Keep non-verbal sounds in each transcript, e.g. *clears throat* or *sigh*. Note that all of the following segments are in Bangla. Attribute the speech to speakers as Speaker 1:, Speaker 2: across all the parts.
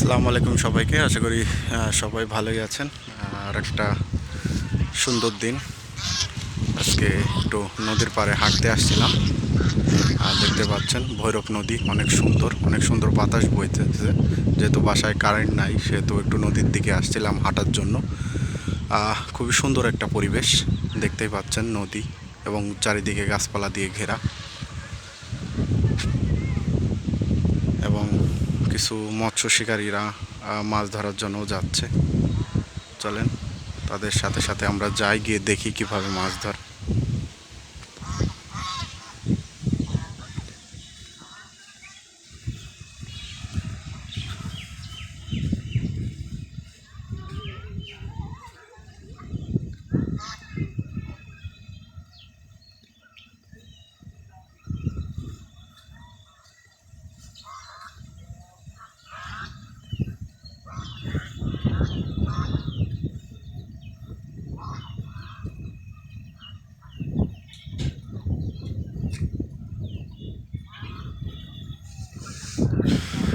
Speaker 1: আসসালামু আলাইকুম সবাইকে। আশা করি সবাই ভালোই আছেন। আর একটা সুন্দর দিন। আজকে একটু নদীর পাড়ে হাঁটতে আসছিলাম। আর দেখতে পাচ্ছেন, ভৈরব নদী অনেক সুন্দর অনেক সুন্দর বাতাস বইতেছে। যেহেতু বাসায় কারেন্ট নাই, সেহেতু একটু নদীর দিকে আসছিলাম হাঁটার জন্য। খুবই সুন্দর একটা পরিবেশ। দেখতেই পাচ্ছেন নদী এবং চারিদিকে গাছপালা দিয়ে ঘেরা এবং কিছু মৎস্য শিকারীরা মাছ ধরার জন্য যাচ্ছে। চলেন, তাদের সাথে সাথে আমরা যাই, গিয়ে দেখি কীভাবে মাছ ধর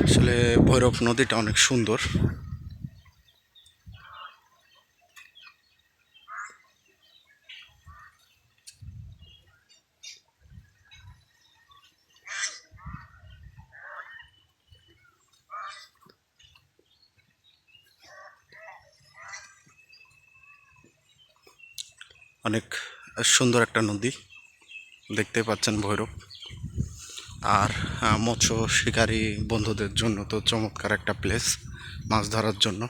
Speaker 1: আসলে ভৈরব নদীটা অনেক সুন্দর। অনেক সুন্দর একটা নদী দেখতে পাচ্ছেন ভৈরব। আর মৎস্য শিকারী বন্ধুদের জন্য তো চমৎকার একটা প্লেস মাছ ধরার জন্য।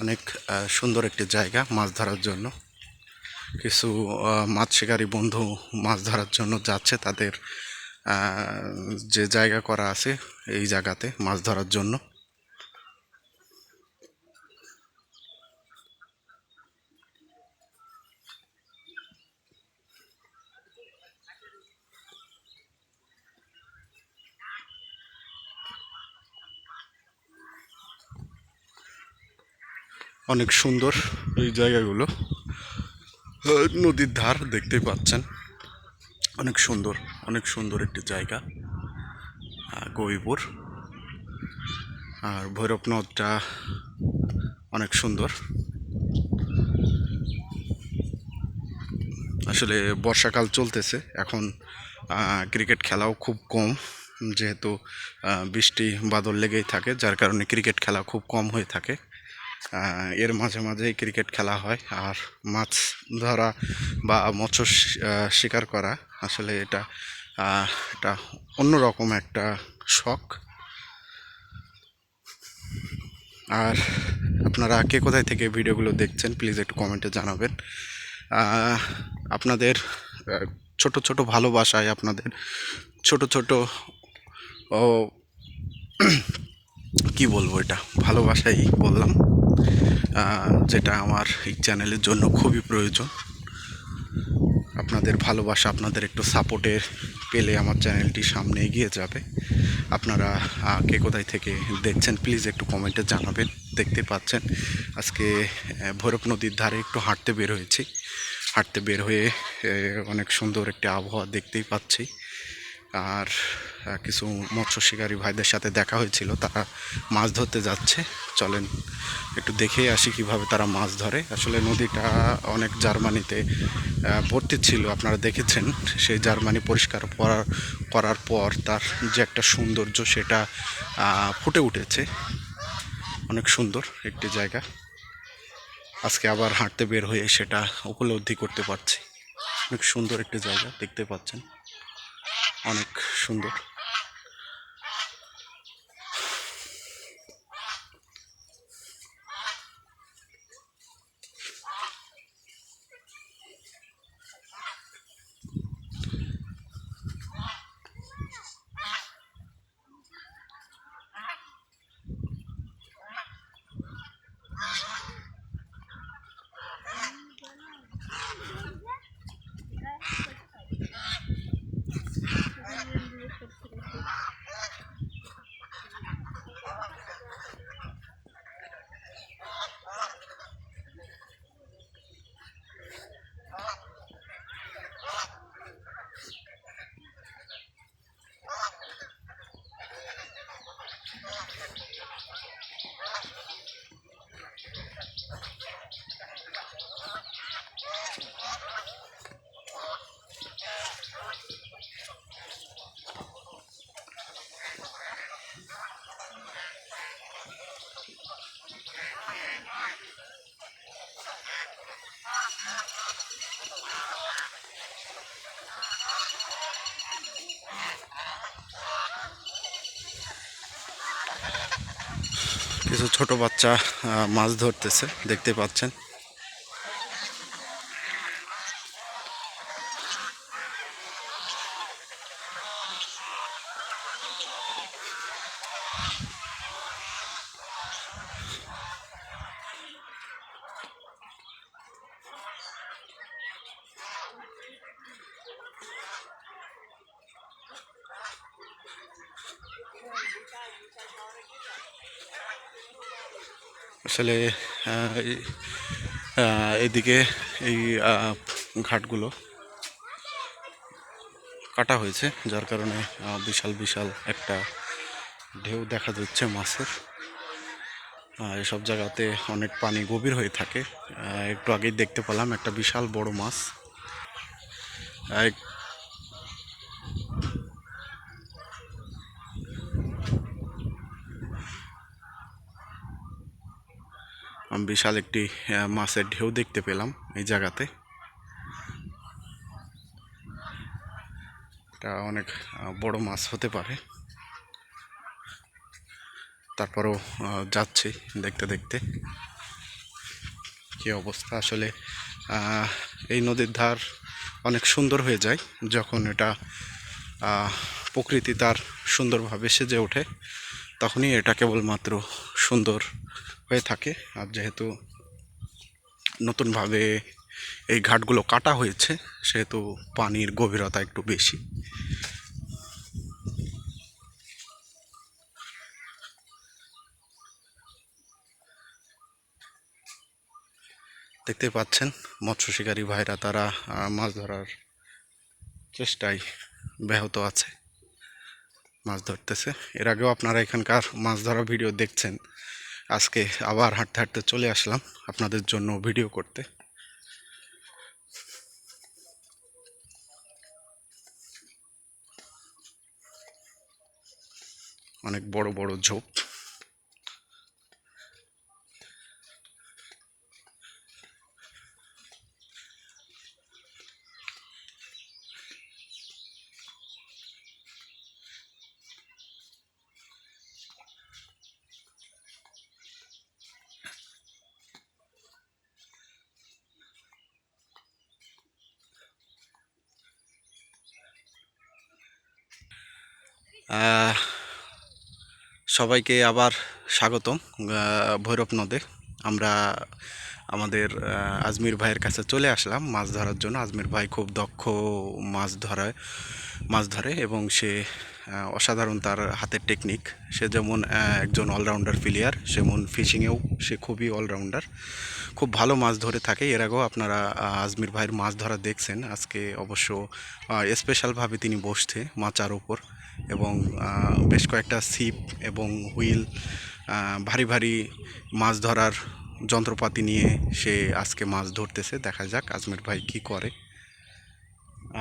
Speaker 1: অনেক সুন্দর একটি জায়গা মাছ ধরার জন্য। কিছু মাছ শিকারী বন্ধু মাছ ধরার জন্য যাচ্ছে তাদের যে জায়গা করা আছে এই জায়গাতে মাছ ধরার জন্য। অনেক সুন্দর এই জায়গাগুলো। নদীর ধার দেখতেই পাচ্ছেন। অনেক সুন্দর অনেক সুন্দর একটি জায়গা আহ, গৌরীপুর। আর ভৈরব নদটা অনেক সুন্দর। আসলে বর্ষাকাল চলতেছে এখন ক্রিকেট খেলাও খুব কম যেহেতু বৃষ্টি বাদল লেগেই থাকে যার কারণে ক্রিকেট খেলা খুব কম হয়ে থাকে। এর মাঝে মাঝেই ক্রিকেট খেলা হয়। আর মাছ ধরা বা মৎস্য শিকার করা আসলে এটা এটা অন্যরকম একটা শখ। আর আপনারা কে কোথায় থেকে ভিডিওগুলো দেখছেন প্লিজ একটু কমেন্টে জানাবেন। আপনাদের ছোট ছোট ভালোবাসায় আপনাদের ছোট ছোট, ও, *clears throat* কি বলব এটা? ভালোবাসাই বললাম। যেটা আমার এই চ্যানেলের জন্য খুবই প্রয়োজন। আপনাদের ভালোবাসা, আপনাদের একটু সাপোর্টের পেলে আমার চ্যানেলটি সামনে এগিয়ে যাবে। আপনারা কে কোথায় থেকে দেখছেন প্লিজ একটু কমেন্টে জানাবেন। দেখতে পাচ্ছেন, আজকে ভৈরব নদীর ধারে একটু হাঁটতে বের হয়েছি। হাঁটতে বের হয়ে অনেক সুন্দর একটি আবহাওয়া দেখতেই পাচ্ছি। আর কিছু মৎস্য শিকারী ভাইদের সাথে দেখা হয়েছিল, তারা মাছ ধরতে যাচ্ছে। চলেন। একটু দেখে আসি কীভাবে তারা মাছ ধরে। আসলে নদীটা অনেক জার্মানিতে ভর্তি ছিল, আপনারা দেখেছেন। সেই জার্মানি পরিষ্কার করার করার পর তার যে একটা সৌন্দর্য সেটা ফুটে উঠেছে। অনেক সুন্দর একটি জায়গা। আজকে আবার হাঁটতে বের হয়ে সেটা উপলব্ধি করতে পারছি। অনেক সুন্দর একটি জায়গা, দেখতে পাচ্ছেন। অনেক সুন্দর। কিছু ছোট বাচ্চা মাছ ধরতেছে দেখতে পাচ্ছেন। আসলে এদিকে এই ঘাটগুলো কাটা হয়েছে, যার কারণে বিশাল বিশাল একটা ঢেউ দেখা যাচ্ছে মাছের। এসব জায়গাতে অনেক পানি গভীর হয়ে থাকে। একটু আগেই দেখতে পেলাম একটা বিশাল বড় মাছ। বিশাল একটি মাছের ঢেউ দেখতে পেলাম এই জায়গাতে। এটা অনেক বড় মাছ হতে পারে। তারপরেও যাচ্ছি দেখতে দেখতে। কি অবস্থা? আসলে এই নদীর ধার অনেক সুন্দর হয়ে যায় যখন এটা প্রকৃতি তার সুন্দরভাবে সেজে ওঠে। তখনই এটা কেবলমাত্র সুন্দর হয়ে থাকে। আর যেহেতু নতুনভাবে এই ঘাটগুলো কাটা হয়েছে, সেহেতু পানির গভীরতা একটু বেশি। দেখতে পাচ্ছেন, মৎস্য শিকারী ভাইরা তারা মাছ ধরার চেষ্টায় ব্যাহত আছে। মাছ ধরতেছে। এর আগেও আপনারা এখানকার মাছ ধরা ভিডিও দেখছেন। আজকে আবার হাঁটতে হাঁটতে চলে আসলাম আপনাদের জন্য ভিডিও করতে। অনেক বড় বড় ঝোপ। সবাইকে আবার স্বাগতম ভৈরব নদে। আমরা আমাদের আজমির ভাইয়ের কাছে চলে আসলাম মাছ ধরার জন্য। আজমির ভাই খুব দক্ষ মাছ ধরায়, মাছ ধরে এবং সে অসাধারণ তার হাতের টেকনিক সে যেমন একজন অলরাউন্ডার প্লেয়ার সেমন ফিশিংয়েও সে খুবই অলরাউন্ডার খুব ভালো মাছ ধরে থাকে। এর আগেও আপনারা আজমির ভাইয়ের মাছ ধরা দেখছেন। আজকে অবশ্য স্পেশালভাবে তিনি বসছে মাচার ওপর এবং বেশ কয়েকটা ছিপ এবং হুইল ভারী ভারী মাছ ধরার যন্ত্রপাতি নিয়ে সে আজকে মাছ ধরতেছে। দেখা যাক আজমের ভাই কি করে।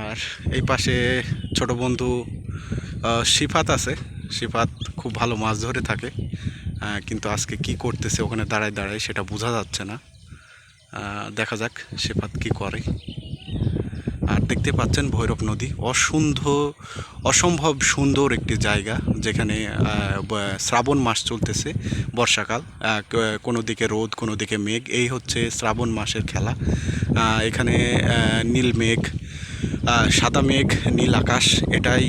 Speaker 1: আর এই পাশে ছোট বন্ধু সিফাত আছে। সিফাত খুব ভালো মাছ ধরে থাকে কিন্তু আজকে কি করতেছে ওখানে দাঁড়ায় দাঁড়ায় সেটা বোঝা যাচ্ছে না। দেখা যাক সিফাত কি করে। আর দেখতে পাচ্ছেন ভৈরব নদী। অসুন্দর, অসম্ভব সুন্দর একটি জায়গা যেখানে শ্রাবণ মাস চলতেছে বর্ষাকাল। কোনো দিকে রোদ, কোনো দিকে মেঘ। এই হচ্ছে শ্রাবণ মাসের খেলা। এখানে নীল মেঘ সাদা মেঘ, নীল আকাশ এটাই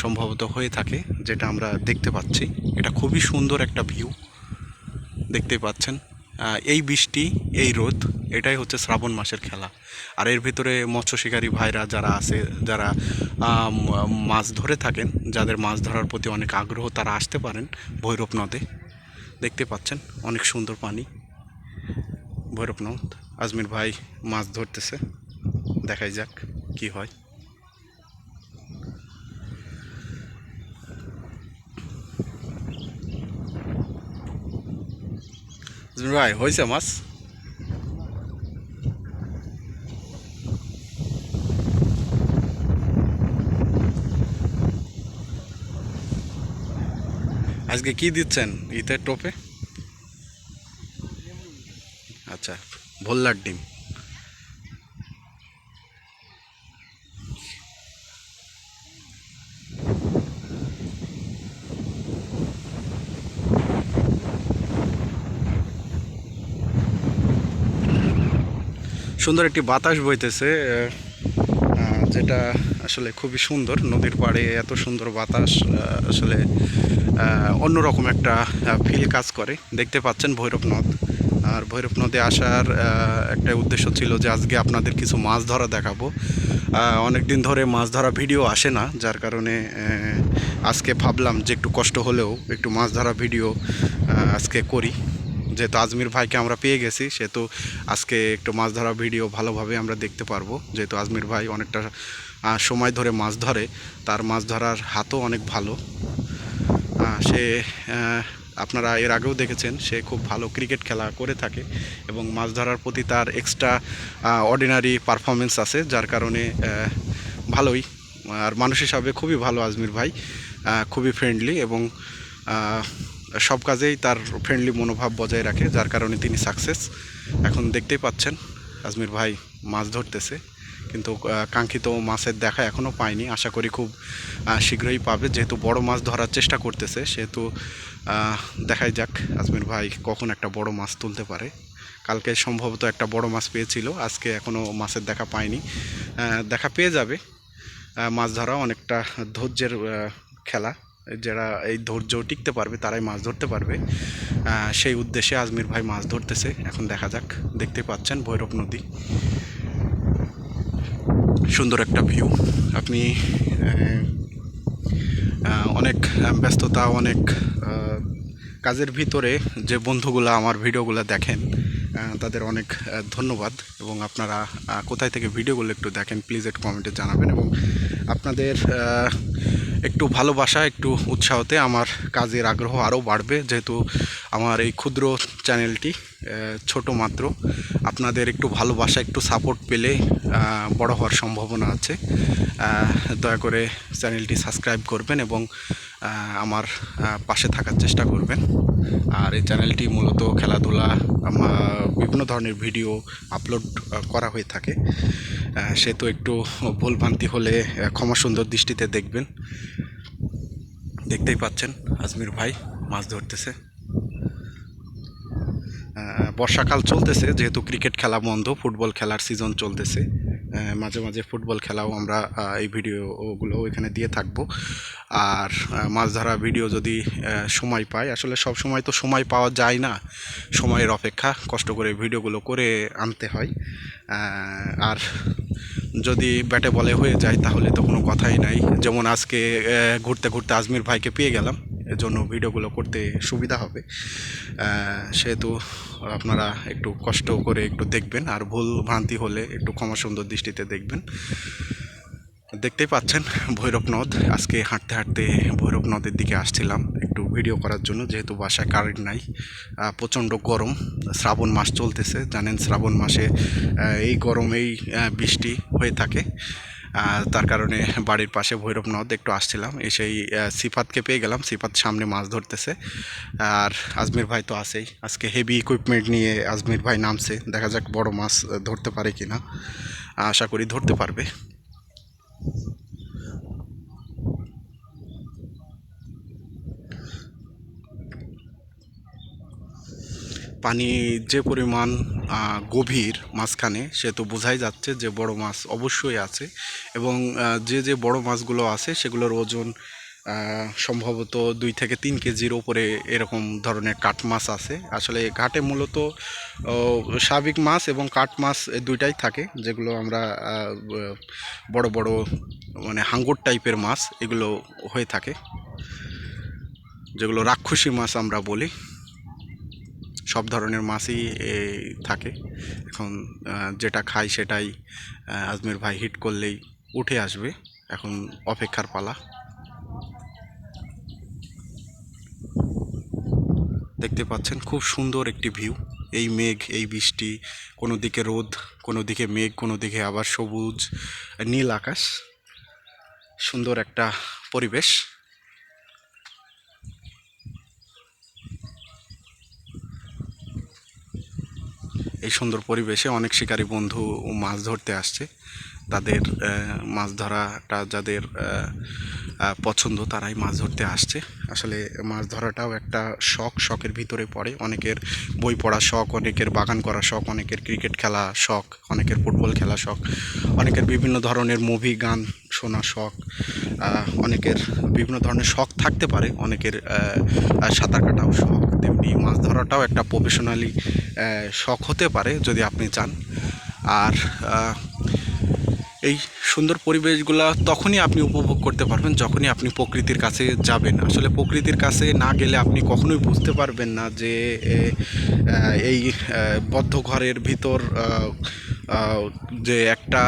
Speaker 1: সম্ভবত হয়ে থাকে যেটা আমরা দেখতে পাচ্ছি। এটা খুবই সুন্দর একটা ভিউ। দেখতে পাচ্ছেন। এই বৃষ্টি, এই রোদ, এটাই হচ্ছে শ্রাবণ মাসের খেলা। আর এর ভিতরে মৎস্য শিকারী ভাইরা যারা আছে, যারা মাছ ধরে থাকেন, যাদের মাছ ধরার প্রতি অনেক আগ্রহ, তারা আসতে পারেন ভৈরব নদে। দেখতে পাচ্ছেন, অনেক সুন্দর পানি। ভৈরব নদ। আজমির ভাই মাছ ধরতেছে। দেখাই যাক কি হয়। ভাই হয়েছে মাছ। আজকে কি দিচ্ছেন ইতের টোপে? আচ্ছা ভোল্লার ডিম। সুন্দর একটি বাতাস বইতেছে যেটা আসলে খুবই সুন্দর। নদীর পাড়ে এত সুন্দর বাতাস আসলে অন্যরকম একটা ফিল কাজ করে। দেখতে পাচ্ছেন ভৈরব নদ। আর ভৈরব নদে আসার একটা উদ্দেশ্য ছিল যে আজকে আপনাদের কিছু মাছ ধরা দেখাবো। অনেক দিন ধরে মাছ ধরা ভিডিও আসে না, যার কারণে আজকে ভাবলাম যে একটু কষ্ট হলেও একটু মাছ ধরা ভিডিও আজকে করি। যেহেতু আজমির ভাইকে আমরা পেয়ে গেছি, সেহেতু আজকে একটু মাছ ধরা ভিডিও ভালোভাবে আমরা দেখতে পারব। যেহেতু আজমির ভাই অনেকটা সময় ধরে মাছ ধরে, তার মাছ ধরার হাতও অনেক ভালো। সে আপনারা এর আগেও দেখেছেন, সে খুব ভালো ক্রিকেট খেলা করে থাকে এবং মাছ ধরার প্রতি তার এক্সট্রা অর্ডিনারি পারফরমেন্স আছে, যার কারণে ভালোই। আর মানুষ হিসাবে খুবই ভালো আজমির ভাই খুবই ফ্রেন্ডলি এবং সব কাজেই তার ফ্রেন্ডলি মনোভাব বজায় রাখে, যার কারণে তিনি সাকসেস এখন দেখতেই পাচ্ছেন, আজমির ভাই মাছ ধরতেছে, কিন্তু কাঙ্ক্ষিত মাছের দেখা এখনও পায়নি। আশা করি খুব শীঘ্রই পাবে। যেহেতু বড় মাছ ধরার চেষ্টা করতেছে, সেহেতু দেখাই যাক আজমির ভাই কখন একটা বড় মাছ তুলতে পারে। কালকে সম্ভবত একটা বড় মাছ পেয়েছিল, আজকে এখনও মাছের দেখা পায়নি। দেখা পেয়ে যাবে। মাছ ধরা অনেকটা ধৈর্যের খেলা। যারা এই ধৈর্য টিকতে পারবে, তারাই মাছ ধরতে পারবে। সেই উদ্দেশ্যে আজমির ভাই মাছ ধরতেছে। এখন দেখা যাক, দেখতে পাচ্ছেন ভৈরব নদী। সুন্দর একটা ভিউ আপনি অনেক ব্যস্ততা, অনেক কাজের ভিতরে যে বন্ধুগুলো আমার ভিডিওগুলো দেখেন তাদের অনেক ধন্যবাদ। এবং আপনারা কোথায় থেকে ভিডিওগুলো একটু দেখেন প্লিজ একটু কমেন্টে জানাবেন। এবং আপনাদের একটু ভালোবাসা, একটু উৎসাহতে আমার কাজের আগ্রহ আরও বাড়বে, যেহেতু আমার এই ক্ষুদ্র চ্যানেলটি ছোট মাত্র। আপনাদের একটু ভালোবাসা, একটু সাপোর্ট পেলে বড় হওয়ার সম্ভাবনা আছে। দয়া করে চ্যানেলটি সাবস্ক্রাইব করবেন এবং আমার পাশে থাকার চেষ্টা করবেন। আর এই চ্যানেলটি মূলত খেলাধুলা বিভিন্ন ধরনের ভিডিও আপলোড করা হয়ে থাকে। সে তো একটু ভুলভ্রান্তি হলে ক্ষমা সুন্দর দৃষ্টিতে দেখবেন। দেখতেই পাচ্ছেন, আজমির ভাই মাছ ধরতেছে। বর্ষাকাল চলতেছে, যেহেতু ক্রিকেট খেলা বন্ধ ফুটবল খেলার সিজন চলতেছে মাঝে মাঝে ফুটবল খেলাও আমরা এই ভিডিওগুলো এখানে দিয়ে থাকব। আর মাছ ধরা ভিডিও যদি সময় পাই, আসলে সব সময় তো সময় পাওয়া যায় না, সময়ের অপেক্ষা, কষ্ট করে ভিডিওগুলো করে আনতে হয়। আর যদি ব্যাটে বলে হয়ে যায়, তাহলে তো কোনো কথাই নাই। যেমন আজকে ঘুরতে ঘুরতে আজমির ভাইকে পেয়ে গেলাম। জন্য ভিডিওগুলো করতে সুবিধা হবে। সেহেতু আপনারা একটু কষ্ট করে একটু দেখবেন আর ভুল ভ্রান্তি হলে একটু ক্ষমা সুন্দর দৃষ্টিতে দেখবেন। দেখতেই পাচ্ছেন ভৈরব নদ। আজকে হাঁটতে হাঁটতে ভৈরব নদের দিকে আসছিলাম একটু ভিডিও করার জন্য, যেহেতু বাসায় কারেন্ট নাই। প্রচণ্ড গরম। শ্রাবণ মাস চলতেছে। জানেন শ্রাবণ মাসে এই গরম, এই বৃষ্টি হয়ে থাকে। তার কারণে বাড়ির পাশে ভৈরব নদ একটু আসছিলাম। এসেই সিফাতকে পেয়ে গেলাম। সিফাত সামনে মাছ ধরতেছে। আর আজমির ভাই তো আসেই আজকে হেভি ইকুইপমেন্ট নিয়ে আজমির ভাই নামছে। দেখা যাক বড় মাছ ধরতে পারে কি না আশা করি ধরতে পারবে। পানি যে পরিমাণ গভীর মাঝখানে সে তো বোঝাই যাচ্ছে যে বড় মাছ অবশ্যই আছে এবং যে যে বড় মাছগুলো আছে সেগুলোর ওজন সম্ভবত দুই থেকে তিন কেজির ওপরে এরকম ধরনের কাঠ মাছ আছে। আসলে ঘাটে মূলত স্বাভাবিক মাছ এবং কাঠ মাছ দুইটাই থাকে যেগুলো আমরা বড় বড় মানে হাঙ্গর টাইপের মাছ এগুলো হয়ে থাকে, যেগুলো রাক্ষসী মাছ আমরা বলি। সব ধরনের মাছই থাকে। এখন যেটা খাই সেটাই আজমের ভাই হিট করলেই উঠে আসবে। এখন অপেক্ষার পালা। দেখতে পাচ্ছেন খুব সুন্দর একটি ভিউ। এই মেঘ, এই বৃষ্টি, কোনো দিকে রোদ, কোনো দিকে মেঘ, কোনো দিকে আবার সবুজ, নীল আকাশ। সুন্দর একটা পরিবেশ। এই সুন্দর পরিবেশে অনেক শিকারী বন্ধু মাছ ধরতে আসছে। তাদের মাছ ধরাটা যাদের পছন্দ তারাই মাছ ধরতে আসছে। আসলে মাছ ধরাটাও একটা শখ, শখের ভিতরে পড়ে। অনেকের বই পড়া শখ, অনেকের বাগান করা শখ, অনেকের ক্রিকেট খেলা শখ, অনেকের ফুটবল খেলা শখ, অনেকের বিভিন্ন ধরনের মুভি, গান শোনা শখ অনেকের বিভিন্ন ধরনের শখ থাকতে পারে। অনেকের সাঁতার কাটাও শখ, তেমনি মাছ ধরাটাও একটা প্রফেশনালি শখ হতে পারে যদি আপনি চান। আর এই সুন্দর পরিবেশগুলো তখনই আপনি উপভোগ করতে পারবেন যখনই আপনি প্রকৃতির কাছে যাবেন। আসলে প্রকৃতির কাছে না গেলে আপনি কখনোই বুঝতে পারবেন না যে এই বদ্ধ ঘরের ভিতর যে একটা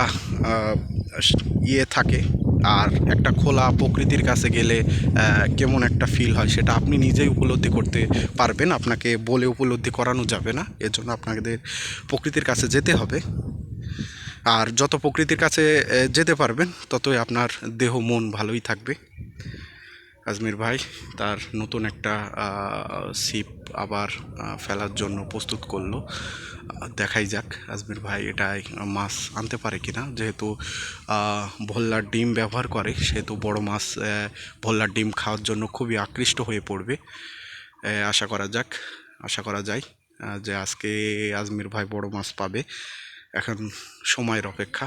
Speaker 1: ইয়ে থাকে আর একটা খোলা প্রকৃতির কাছে গেলে কেমন একটা ফিল হয় সেটা আপনি নিজেই উপলব্ধি করতে পারবেন। আপনাকে বলে উপলব্ধি করানো যাবে না। এর জন্য আপনাদের প্রকৃতির কাছে যেতে হবে। আর যত প্রকৃতির কাছে যেতে পারবেন, ততই আপনার দেহ, মন ভালোই থাকবে। আজমির ভাই, তার নতুন একটা সিপ আবার ফেলার জন্য প্রস্তুত করল। দেখাই যাক আজমির ভাই এটাই মাছ আনতে পারে কিনা। যেহেতু ভোল্লার ডিম ব্যবহার করে, সেহেতু বড় মাছ ভোল্লার ডিম খাওয়ার জন্য খুবই আকৃষ্ট হয়ে পড়বে। আশা করা যাক, আশা করা যায় যে আজকে আজমির ভাই বড় মাছ পাবে। এখন সময়ের অপেক্ষা।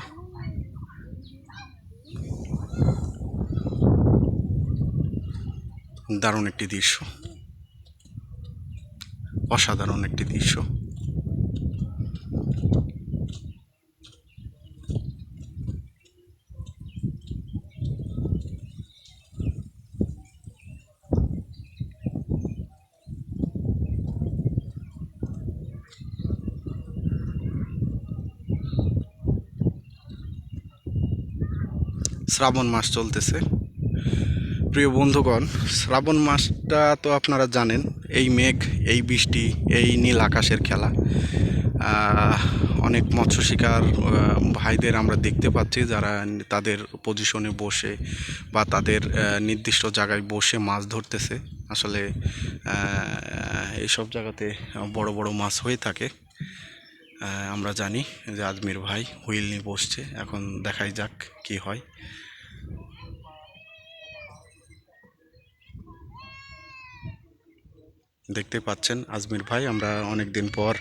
Speaker 1: দারুণ একটি দৃশ্য। অসাধারণ একটি দৃশ্য। শ্রাবণ মাস চলতেছে। প্রিয় বন্ধুগণ, শ্রাবণ মাসটা তো আপনারা জানেন, এই মেঘ, এই বৃষ্টি, এই নীল আকাশের খেলা। অনেক মৎস্য শিকার ভাইদের আমরা দেখতে পাচ্ছি যারা তাদের পজিশনে বসে বা তাদের নির্দিষ্ট জায়গায় বসে মাছ ধরতেছে। আসলে এইসব জায়গাতে বড় বড় মাছ হয়ে থাকে। আমরা জানি যে আজমির ভাই হুইল নিয়ে বসছে। এখন দেখাই যাক কি হয়। দেখতে পাচ্ছেন আজমির ভাই। আমরা অনেক দিন পর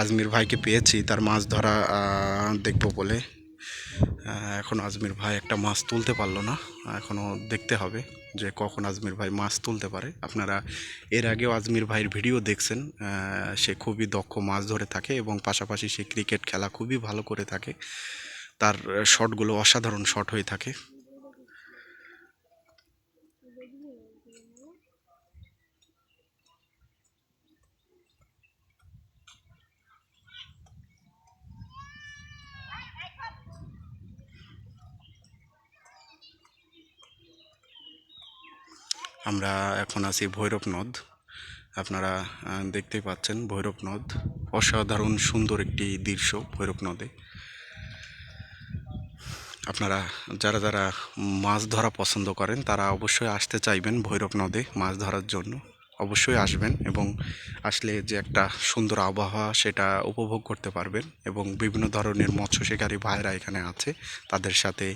Speaker 1: আজমির ভাইকে পেয়েছি, তার মাছ ধরা দেখব বলে। এখন আজমির ভাই একটা মাছ তুলতে পারল না এখনও দেখতে হবে যে কখন আজমির ভাই মাছ তুলতে পারে। আপনারা এর আগেও আজমির ভাইয়ের ভিডিও দেখছেন সে খুবই দক্ষ মাছ ধরে থাকে এবং পাশাপাশি সে ক্রিকেট খেলা খুবই ভালো করে থাকে। তার শটগুলো অসাধারণ শট হয়ে থাকে। আমরা এখন আছি ভৈরব নদ। আপনারা দেখতে পাচ্ছেন ভৈরব নদ। অসাধারণ সুন্দর একটি দৃশ্য ভৈরব নদে। আপনারা, যারা যারা মাছ ধরা পছন্দ করেন, তারা অবশ্যই আসতে চাইবেন ভৈরব নদে মাছ ধরার জন্য। অবশ্যই আসবেন এবং আসলে যে একটা সুন্দর আবহাওয়া সেটা উপভোগ করতে পারবেন এবং বিভিন্ন ধরনের মৎস্য শিকারী ভাইরা এখানে আছে, তাদের সাথে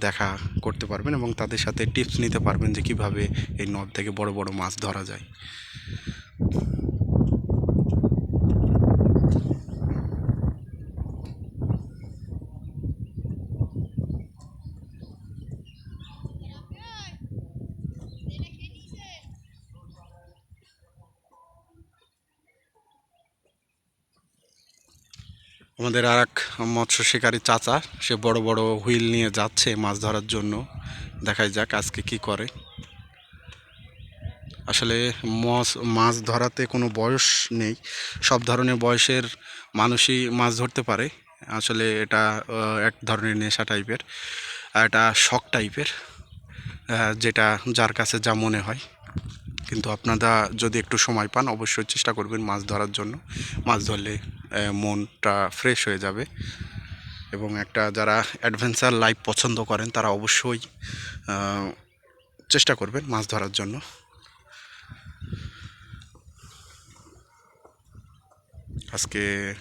Speaker 1: দেখা করতে পারবেন এবং তাদের সাথে টিপস নিতে পারবেন যে কীভাবে এই নদ থেকে বড় বড় মাছ ধরা যায়। আমাদের আর এক মৎস্য শিকারী চাচা, সে বড় বড় হুইল নিয়ে যাচ্ছে মাছ ধরার জন্য। দেখাই যাক আজকে কি করে। আসলে মাছ মাছ ধরাতে কোনো বয়স নেই। সব ধরনের বয়সের মানুষই মাছ ধরতে পারে। আসলে এটা এক ধরনের নেশা টাইপের এটা শখ টাইপের যেটা যার কাছে যা মনে হয়। কিন্তু আপনারা যদি একটু সময় পান, অবশ্যই চেষ্টা করবেন মাছ ধরার জন্য। মাছ ধরলে মনটা ফ্রেশ হয়ে যাবে। এবং একটা যারা অ্যাডভেঞ্চার লাইফ পছন্দ করেন, তারা অবশ্যই চেষ্টা করবেন মাছ ধরার জন্য। আজকে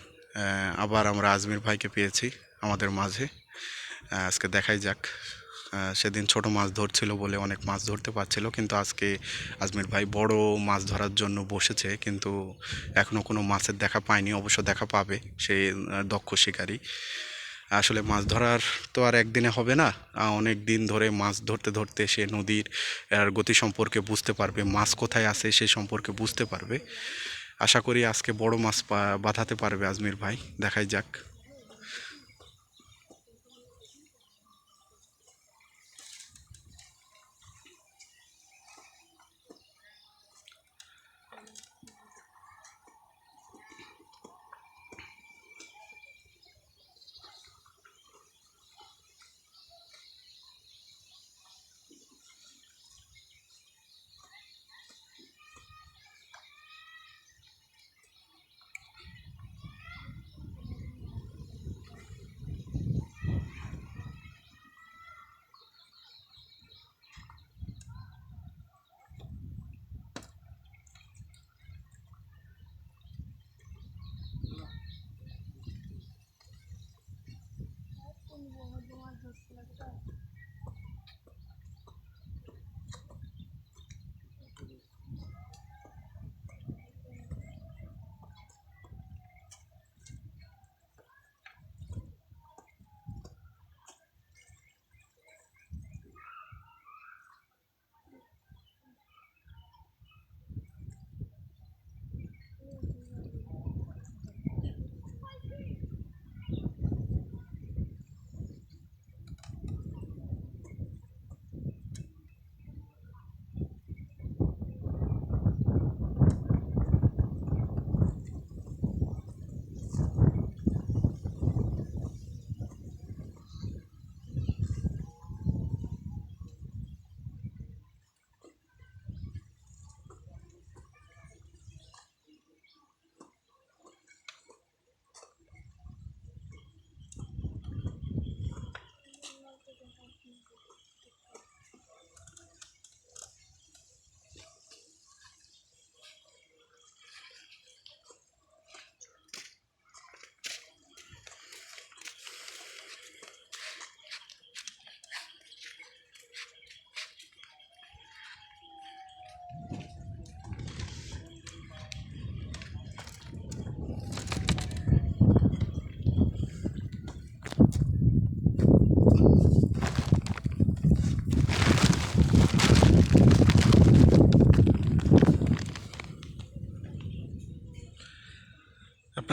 Speaker 1: আবার আমরা আজমির ভাইকে পেয়েছি আমাদের মাঝে। আজকে দেখাই যাক। সেদিন ছোট মাছ ধরছিল বলে অনেক মাছ ধরতে পারছিল, কিন্তু আজকে আজমির ভাই বড় মাছ ধরার জন্য বসেছে, কিন্তু এখনও কোনো মাছের দেখা পায়নি, অবশ্য দেখা পাবে, সে দক্ষ শিকারী। আসলে মাছ ধরার তো আর একদিনে হবে না অনেক দিন ধরে মাছ ধরতে ধরতে সে নদীর গতি সম্পর্কে বুঝতে পারবে, মাছ কোথায় আছে সে সম্পর্কে বুঝতে পারবে। আশা করি আজকে বড় মাছ বাঁধাতে পারবে আজমির ভাই, দেখাই যাক।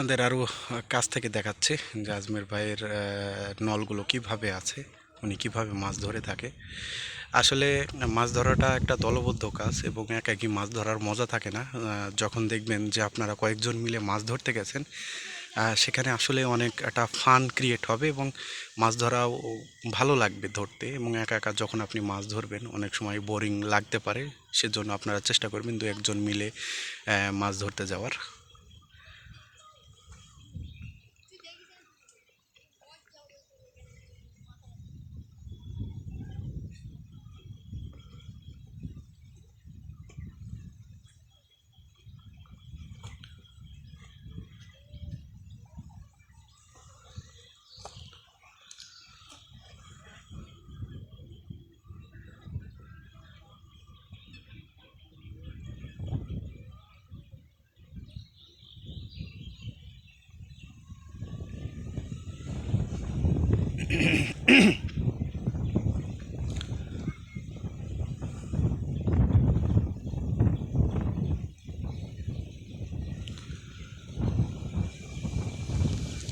Speaker 1: আপনাদের আরও কাছ থেকে দেখাচ্ছে যে আজমের ভাইয়ের নলগুলো কীভাবে আছে, উনি কীভাবে মাছ ধরে থাকে। আসলে মাছ ধরাটা একটা দলবদ্ধ কাজ এবং একাকি মাছ ধরার মজা থাকে না। যখন দেখবেন যে আপনারা কয়েকজন মিলে মাছ ধরতে গেছেন সেখানে আসলে অনেক একটা ফান ক্রিয়েট হবে এবং মাছ ধরাও ভালো লাগবে ধরতে এবং একা একা যখন আপনি মাছ ধরবেন, অনেক সময় বোরিং লাগতে পারে। সেজন্য আপনারা চেষ্টা করবেন দু একজন মিলে মাছ ধরতে যাওয়ার।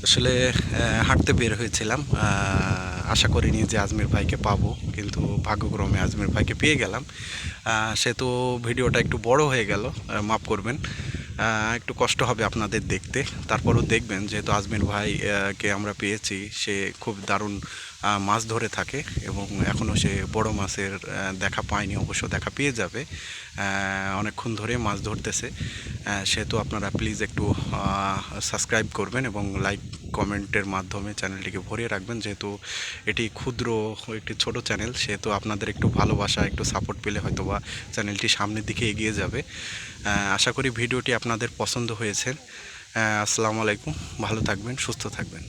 Speaker 1: আসলে হাঁটতে বের হয়েছিলাম। আশা করিনি যে আজমির ভাইকে পাবো, কিন্তু ভাগ্যক্রমে আজমির ভাইকে পেয়ে গেলাম। সে তো ভিডিওটা একটু বড় হয়ে গেল মাফ করবেন। একটু কষ্ট হবে আপনাদের দেখতে। তারপরও দেখবেন, যেহেতু আজমির ভাইকে আমরা পেয়েছি, সে খুব দারুণ মাছ ধরে থাকে এবং এখনও সে বড় মাছের দেখা পায়নি, অবশ্য দেখা পেয়ে যাবে। অনেকক্ষণ ধরে মাছ ধরতেছে। সেহেতু আপনারা প্লিজ একটু সাবস্ক্রাইব করবেন এবং লাইক কমেন্টের মাধ্যমে চ্যানেলটিকে ভরিয়ে রাখবেন। যেহেতু এটি ক্ষুদ্র একটি ছোট চ্যানেল সেহেতু আপনাদের একটু ভালোবাসা, একটু সাপোর্ট পেলে হয়তো বা চ্যানেলটি সামনের দিকে এগিয়ে যাবে। আশা করি ভিডিওটি আপনাদের পছন্দ হয়েছে। আসসালামু আলাইকুম। ভালো থাকবেন, সুস্থ থাকবেন।